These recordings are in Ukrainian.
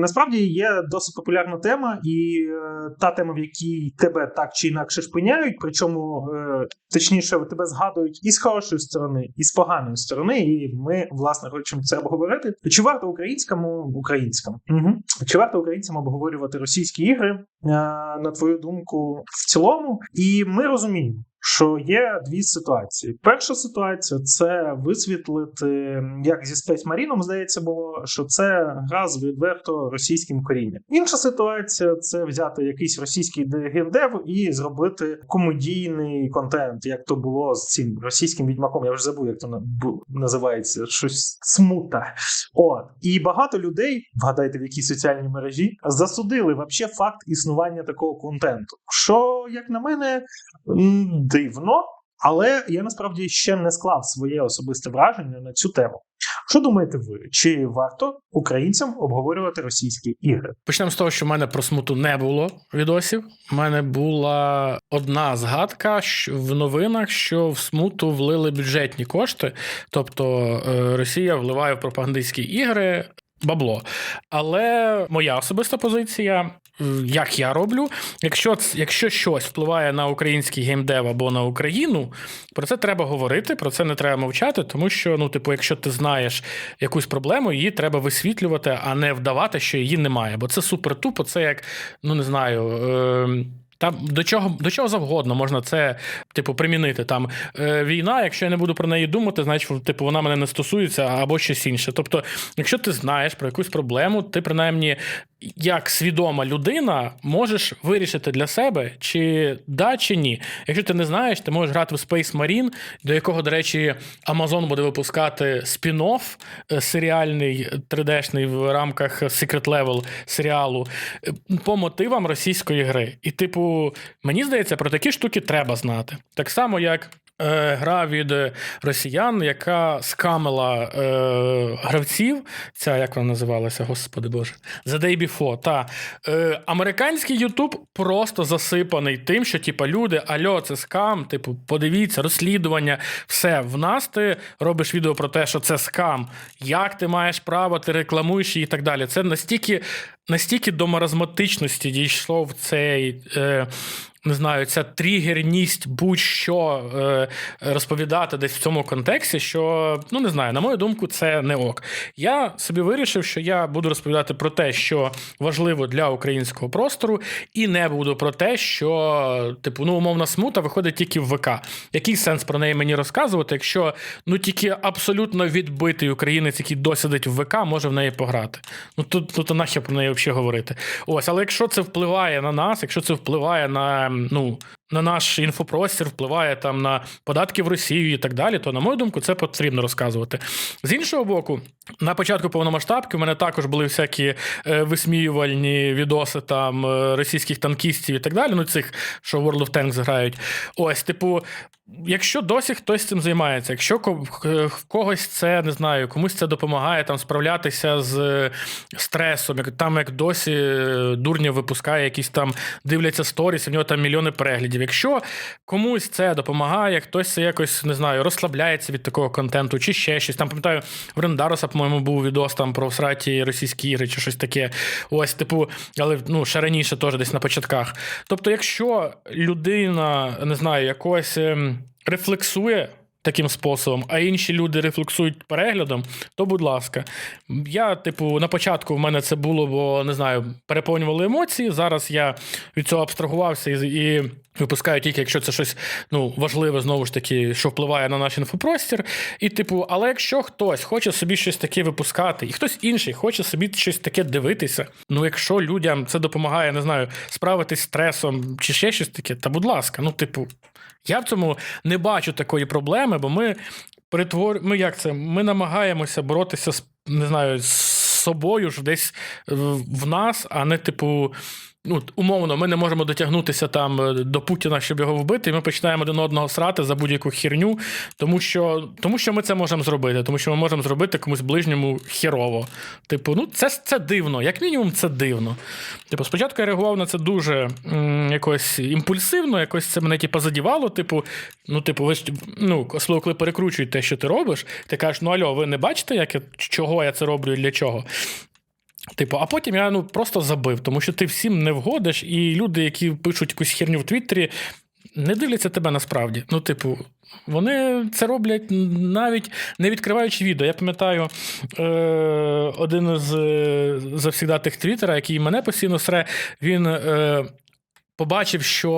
насправді є досить популярна тема, і е, та тема, в якій тебе так чи інакше шпиняють, причому е, точніше тебе згадують і з хорошої сторони, і з поганої сторони. І ми власне хочемо це обговорити. Чи варто українському українському? Угу. Чи варто українцям обговорювати російські ігри? Е, на твою думку, в цілому, і ми розуміємо. Що є дві ситуації. Перша ситуація це висвітлити, як зі Space Marine, здається, було, що це гра з відверто російським корінням. Інша ситуація це взяти якийсь російський геймдев і зробити комедійний контент, як то було з цим російським відьмаком. Я вже забув, як то називається щось смута. От і багато людей, вгадайте, в якій соціальній мережі, засудили вообще факт існування такого контенту. Що, як на мене, дивно, але я насправді ще не склав своє особисте враження на цю тему. Що думаєте ви? Чи варто українцям обговорювати російські ігри? Почнемо з того, що в мене про смуту не було відосів. У мене була одна згадка в новинах, що в смуту влили бюджетні кошти, тобто е, Росія вливає в пропагандистські ігри. Бабло, але моя особиста позиція як я роблю. Якщо якщо щось впливає на український геймдев або на Україну, про це треба говорити, про це не треба мовчати, тому що, ну, типу, якщо ти знаєш якусь проблему, її треба висвітлювати, а не вдавати, що її немає. Бо це супер тупо, це як, ну не знаю. Е- там до чого до чого завгодно можна це, типу, примінити. Там е, війна, якщо я не буду про неї думати, значить, типу, вона мене не стосується або щось інше. Тобто, якщо ти знаєш про якусь проблему, ти принаймні як свідома людина можеш вирішити для себе, чи да, чи ні. Якщо ти не знаєш, ти можеш грати в Space Marine, до якого, до речі, Amazon буде випускати спін-офф е, серіальний 3D-шний в рамках Secret Level серіалу е, по мотивам російської гри. І, типу, мені здається, про такі штуки треба знати. Так само, як гра від росіян, яка скамила е, гравців. Ця як вона називалася, господи Боже, The Day Before. Та е, американський Ютуб просто засипаний тим, що типа люди, альо, це скам. Типу, подивіться, розслідування, все. В нас ти робиш відео про те, що це скам. Як ти маєш право, ти рекламуєш її і так далі. Це настільки настільки до маразматичності дійшло в цей. Е, не знаю, ця тригерність будь-що е, розповідати десь в цьому контексті, що ну не знаю, на мою думку, це не ок. Я собі вирішив, що я буду розповідати про те, що важливо для українського простору, і не буду про те, що типу ну умовна смута виходить тільки в ВК. Який сенс про неї мені розказувати, якщо ну тільки абсолютно відбитий українець, який досидить в ВК, може в неї пограти. Ну тут тут нахер про неї взагалі говорити. Ось, але якщо це впливає на нас, якщо це впливає на ну. На наш інфопростір впливає там на податки в Росію і так далі, то, на мою думку, це потрібно розказувати. З іншого боку, на початку повномасштабки в мене також були всякі е, висміювальні відоси там е, російських танкістів і так далі. Ну, цих, що World of Tanks грають. Ось, типу, якщо досі хтось цим займається, якщо когось це не знаю, комусь це допомагає там справлятися з стресом, як там як досі е, дурня випускає якісь там дивляться сторіс, у нього там мільйони переглядів. Якщо комусь це допомагає, хтось це якось не знаю, розслабляється від такого контенту, чи ще щось. Там пам'ятаю, в Рендароса, по-моєму, був відос там про всраті російські ігри чи щось таке. Ось, типу, але ну ще раніше, теж десь на початках. Тобто, якщо людина не знаю, якось ем, рефлексує таким способом, а інші люди рефлексують переглядом, то будь ласка. Я, типу, на початку в мене це було, бо не знаю, переповнювали емоції. Зараз я від цього абстрагувався і. і Випускаю тільки, якщо це щось ну, важливе, знову ж таки, що впливає на наш інфопростір. І, типу, але якщо хтось хоче собі щось таке випускати, і хтось інший хоче собі щось таке дивитися, ну якщо людям це допомагає, не знаю, справитись з стресом чи ще щось таке, та будь ласка, ну, типу, я в цьому не бачу такої проблеми, бо ми притвор... ми як це? Ми намагаємося боротися з не знаю, з собою ж десь в нас, а не, типу ну, умовно, ми не можемо дотягнутися там е, до Путіна, щоб його вбити, і ми починаємо один одного срати за будь-яку херню, тому що тому що ми це можемо зробити, тому що ми можемо зробити комусь ближньому херово. Типу, ну це це дивно, як мінімум, це дивно. Типу, спочатку я реагував на це дуже м, якось імпульсивно, якось це мене типу, задівало. Типу, ну, типу, ви ну, особливо, коли перекручують те, що ти робиш, ти кажеш, ну альо, ви не бачите, як я, чого я це роблю і для чого? Типу, а потім я ну просто забив, тому що ти всім не вгодиш, і люди, які пишуть якусь херню в Твіттері, не дивляться тебе насправді. Ну, типу, вони це роблять навіть не відкриваючи відео. Я пам'ятаю е, один з завсідатих Твіттера, який мене постійно сре, він. Е, Побачив, що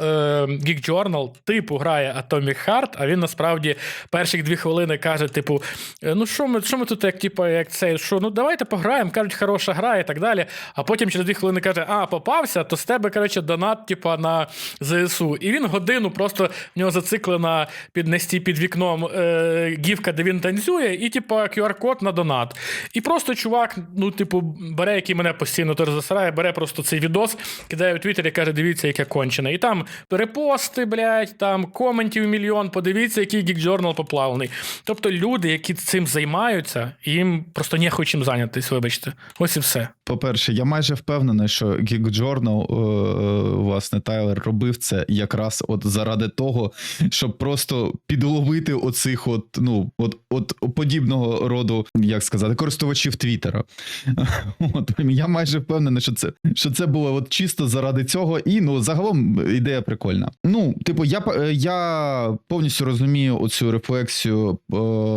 е, Geek Journal типу грає Atomic Heart, а він насправді перші дві хвилини каже: типу, «Е, ну що ми, що ми тут, як типу, як цей, що ну давайте пограємо, кажуть, хороша гра і так далі. А потім через дві хвилини каже: А, попався, то з тебе, коротше, донат, типу, на ЗСУ. І він годину просто в нього зациклена під несті під вікном е, гівка, де він танцює, і, типу, QR-код на донат. І просто чувак, ну, типу, бере, який мене постійно засирає, бере просто цей відос, кидає у Твіттер і каже, дивіться, яке кончене. І там перепости, блядь, там коментів мільйон, подивіться, який Journal поплавлений. Тобто люди, які цим займаються, їм просто не чим зайнятися, вибачте. Ось і все. По-перше, я майже впевнений, що Geek Journal, е, е, власне, Тайлер робив це якраз от заради того, щоб просто підловити оцих от, ну, от, от подібного роду, як сказати, користувачів Твіттера. От, я майже впевнений, що це, що це було от чисто заради цього. Ну, загалом ідея прикольна. Ну, типу, я, е, я повністю розумію оцю рефлексію е,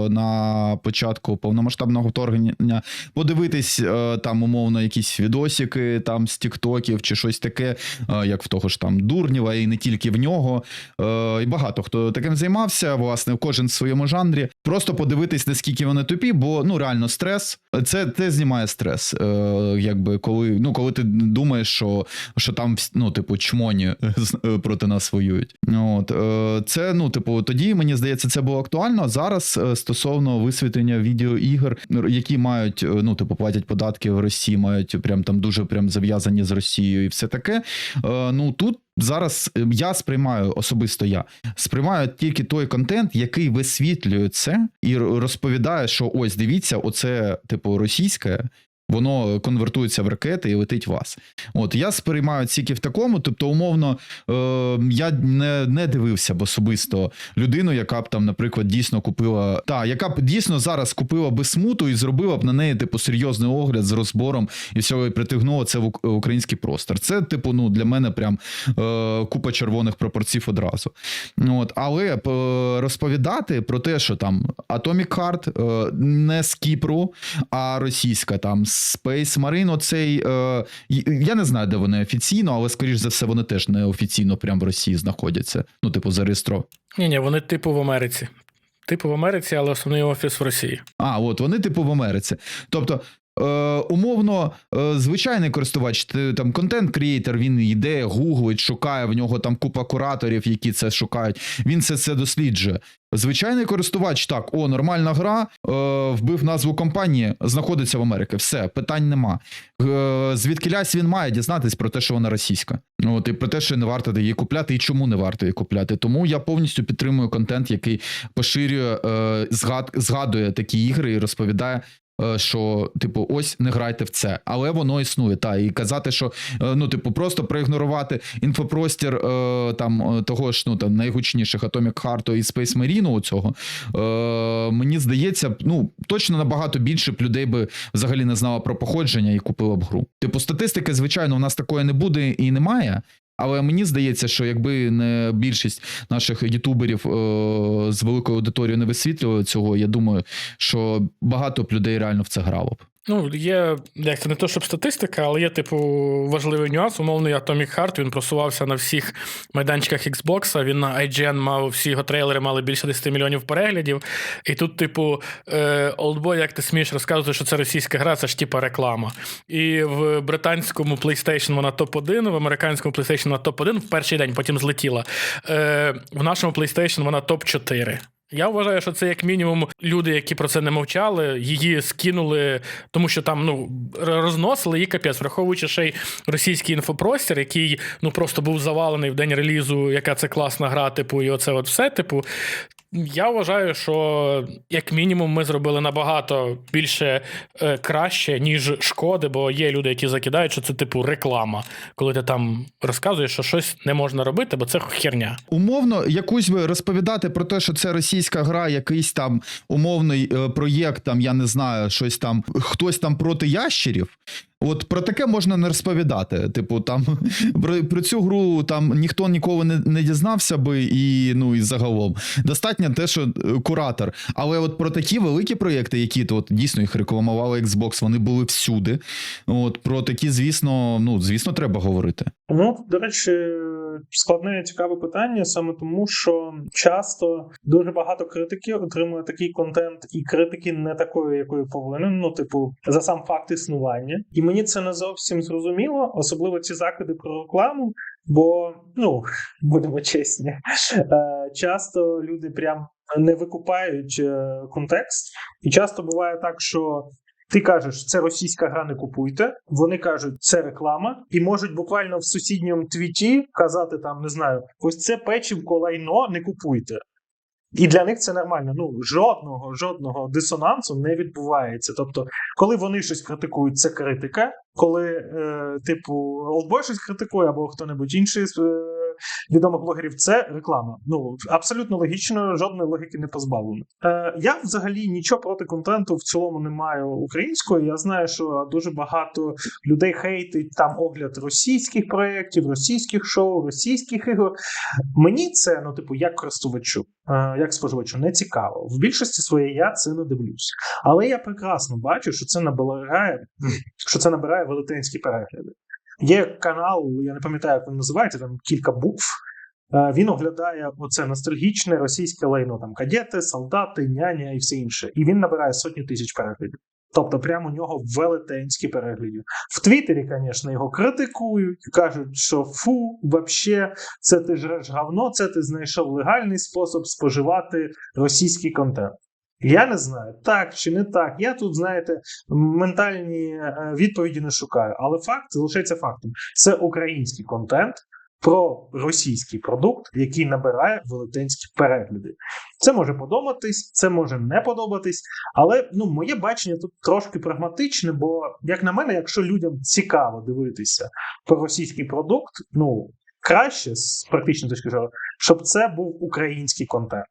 на початку повномасштабного вторгнення подивитись е, там умовно якісь відосики там з тіктоків чи щось таке, е, як в того ж там Дурнєва, і не тільки в нього. Е, І багато хто таким займався, власне, кожен в своєму жанрі. Просто подивитись, наскільки вони тупі, бо ну реально стрес. Це те знімає стрес. Е, Якби коли ну коли ти думаєш, що, що там ну, типу, чмоні е, проти нас воюють. От е, це ну, типу, тоді мені здається, це було актуально. А Зараз е, стосовно висвітлення відеоігр, які мають е, ну, типу, платять податки в Росії, мають прям там дуже прям зав'язані з Росією і все таке. Е, Ну тут. Зараз е, я сприймаю особисто я сприймаю тільки той контент, який висвітлює це і розповідає, що ось дивіться, оце типу російське, воно конвертується в ракети і летить вас. От я сприймаю тільки в такому, тобто, умовно, е, я не, не дивився б особисто людину, яка б там, наприклад, дійсно купила, та яка б дійсно зараз купила би смуту і зробила б на неї, типу, серйозний огляд з розбором і всього і притягнула це в український простор. Це, типу, ну для мене прям е, купа червоних пропорцій одразу. От, але е, розповідати про те, що там Atomic Heart е, не з Кіпру, а російська там Space Marine, оцей. Е, я не знаю, де вони офіційно, але скоріш за все, вони теж не офіційно прям в Росії знаходяться. Ну, типу, зареєстровані. Ні, ні, вони типу в Америці. Типу в Америці, але основний офіс в Росії. А, от вони, типу, в Америці. Тобто. Е, умовно, е, звичайний користувач, там контент-крієйтер, він йде, гуглить, шукає в нього там купа кураторів, які це шукають. Він все це досліджує. Звичайний користувач, так, о, нормальна гра, е, вбив назву компанії, знаходиться в Америці. Все, питань нема. Е, звідкилясь він має дізнатись про те, що вона російська. От, і про те, що не варто її купляти, і чому не варто її купляти. Тому я повністю підтримую контент, який поширює, е, згад, згадує такі ігри і розповідає. Е, Що, типу, ось не грайте в це, але воно існує. Та і казати, що е, ну, типу, просто проігнорувати інфопростір е, там того ж ну там найгучніших Atomic Heart і Space Marine у цього. Мені здається, ну точно набагато більше б людей би взагалі не знало про походження і купило б гру. Типу, статистики, звичайно, у нас такої не буде і немає. Але мені здається, що якби не більшість наших ютуберів е, з великою аудиторією не висвітлювали цього, я думаю, що багато б людей реально в це грало б. Ну, є, як це не то, щоб статистика, але є, типу, важливий нюанс. Умовний Atomic Heart, він просувався на всіх майданчиках Xbox, він на IGN мав, всі його трейлери мали більше 10 мільйонів переглядів. І тут, типу, е, Oldboy, як ти смієш розказувати, що це російська гра, це ж типа реклама. І в британському PlayStation вона топ-1, в американському PlayStation вона топ-1 в перший день, потім злетіла. Е, в нашому PlayStation вона топ-4. Я вважаю, що це як мінімум люди, які про це не мовчали, її скинули, тому що там ну розносили її капець, враховуючи ще й російський інфопростір, який ну просто був завалений в день релізу, яка це класна гра, типу, і оце от все. Типу, Я вважаю, що як мінімум ми зробили набагато більше е, краще, ніж шкоди, бо є люди, які закидають, що це типу реклама, коли ти там розказуєш, що щось не можна робити, бо це херня. Умовно, якусь ви розповідати про те, що це російська гра, якийсь там умовний е, проєкт, там я не знаю, щось там, хтось там проти ящерів. От про таке можна не розповідати. Типу, там про, про цю гру там ніхто ніколи не, не дізнався би, і ну і загалом достатньо те, що е, куратор. Але от про такі великі проєкти, які то от дійсно їх рекламували Xbox, вони були всюди. От про такі, звісно, ну звісно, треба говорити. Ну, до речі, складне цікаве питання саме тому, що часто дуже багато критики отримує такий контент, і критики не такої, якою повинен. Ну, типу, за сам факт існування. І мені це не зовсім зрозуміло, особливо ці закиди про рекламу. Бо, ну, будемо чесні, е, часто люди прям не викупають е, контекст, і часто буває так, що ти кажеш, це російська гра, не купуйте. Вони кажуть, це реклама, і можуть буквально в сусідньому твіті казати там, не знаю, ось це печівко лайно, не купуйте. І для них це нормально. Ну жодного жодного дисонансу не відбувається. Тобто, коли вони щось критикують, це критика. Коли, е, типу, Олдбой щось критикує або хто-небудь інший е, відомих блогерів, це реклама. Ну абсолютно логічно, жодної логіки не позбавлено. Е, я взагалі нічого проти контенту в цілому не маю української. Я знаю, що дуже багато людей хейтить там огляд російських проєктів, російських шоу, російських ігор. Мені це, ну, типу, як користувачу, е, як споживачу, не цікаво. В більшості своєї я це не дивлюсь. Але я прекрасно бачу, що це набирає, що це набирає велетенські перегляди. Є канал, я не пам'ятаю, як він називається, там кілька букв. Е, Він оглядає оце ностальгічне російське лайно, там кадети, солдати, няня і все інше. І він набирає сотні тисяч переглядів. Тобто, прямо у нього велетенські переглядів. В Твіттері, звісно, його критикують, кажуть, що фу, вообще, це ти жреш говно, це ти знайшов легальний спосіб споживати російський контент. Я не знаю, так чи не так. Я тут, знаєте, ментальні е, відповіді не шукаю, але факт залишається фактом. Це український контент про російський продукт, який набирає велетенські перегляди. Це може подобатись, це може не подобатись, але ну, моє бачення тут трошки прагматичне, бо, як на мене, якщо людям цікаво дивитися про російський продукт, ну краще з практичної точки зору, щоб це був український контент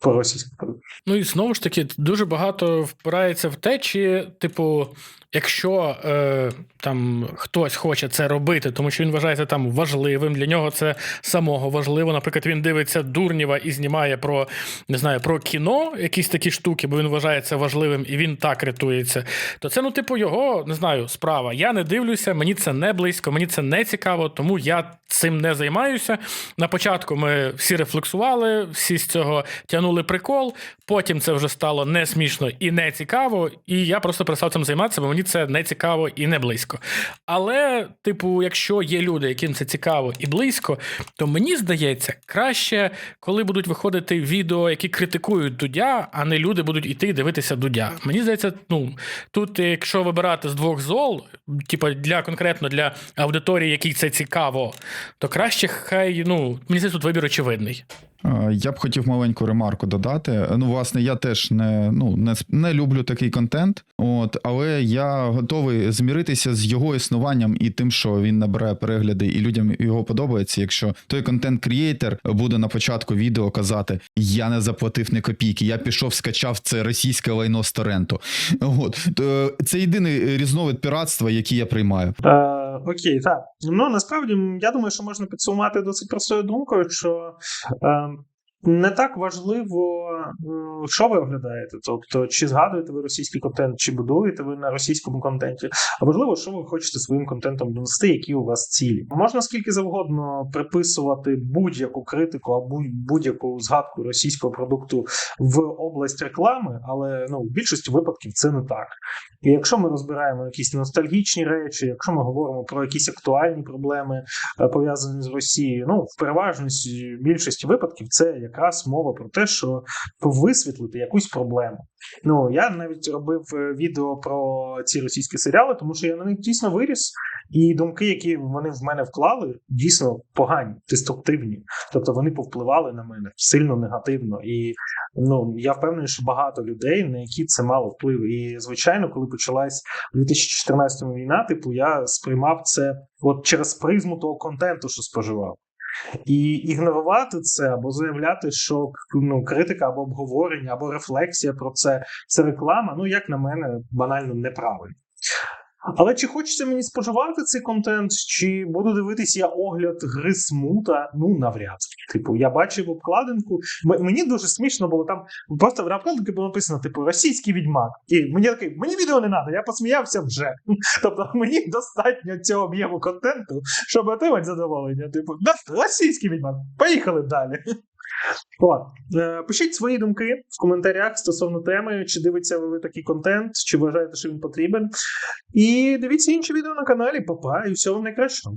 про російський. Ну і знову ж таки, дуже багато впирається в те, чи, типу, якщо е, там хтось хоче це робити, тому що він вважається там важливим, для нього це самого важливо. Наприклад, він дивиться Дурнєва і знімає про не знаю, про кіно, якісь такі штуки, бо він вважає це важливим і він так рятується. То це, ну, типу, його не знаю, справа. Я не дивлюся, мені це не близько, мені це не цікаво, тому я цим не займаюся. На початку ми всі рефлексували, всі з цього тягнули прикол. Потім це вже стало не смішно і не цікаво. І я просто перестав цим займатися, бо мені це не цікаво і не близько. Але, типу, якщо є люди, яким це цікаво і близько, то мені здається, краще, коли будуть виходити відео, які критикують Дудя, а не люди будуть іти дивитися Дудя. Мені здається, ну тут, якщо вибирати з двох зол, типу для конкретно для аудиторії, якій це цікаво, то краще хай ну мені здається, тут вибір очевидний. Е, Я б хотів маленьку ремарку додати. Ну, власне, я теж не, ну, не, не люблю такий контент, от, але я готовий зміритися з його існуванням і тим, що він набирає перегляди, і людям його подобається. Якщо той контент-крієйтер буде на початку відео казати: Я не заплатив ні копійки, я пішов, скачав це російське лайно з торренту. От то це єдиний різновид піратства, який я приймаю. Е, окей, так. Ну насправді я думаю, що можна підсумувати досить простою думкою, що е, не так важливо, е, що ви оглядаєте. Тобто, чи згадуєте ви російський контент, чи будуєте ви на російському контенті. А важливо, що ви хочете своїм контентом донести, які у вас цілі. Можна скільки завгодно приписувати будь-яку критику або будь-яку згадку російського продукту в область реклами, але ну в більшості випадків це не так. І якщо ми розбираємо якісь ностальгічні речі, якщо ми говоримо про якісь актуальні проблеми е, пов'язані з Росією, ну в переважності більшості випадків це якраз мова про те, що висвітлити якусь проблему. Ну я навіть робив е, відео про ці російські серіали, тому що я на них дійсно виріс. І думки, які вони в мене вклали, дійсно погані, деструктивні. Тобто вони повпливали на мене сильно негативно. І ну я впевнений, що багато людей, на які це мало вплив. І звичайно, коли почалась у 2014 війна, типу я сприймав це от через призму того контенту, що споживав. І ігнорувати це або заявляти, що ну, критика або обговорення, або рефлексія про це це реклама, ну як на мене, банально неправильно. Але чи хочеться мені споживати цей контент, чи буду дивитись я огляд гри смута? Ну навряд. Типу, я бачив обкладинку. Мені дуже смішно було там. Просто в обкладинці було написано, типу, російський відьмак. І мені такий, мені відео не треба, я посміявся вже. Тобто мені достатньо цього об'єму контенту, щоб отримати задоволення. Типу, «Да, російський відьмак. Поїхали далі. От. Е, Пишіть свої думки в коментарях стосовно теми, чи дивиться ви такий контент, чи вважаєте, що він потрібен. І дивіться інші відео на каналі. Папа, і всього найкращого.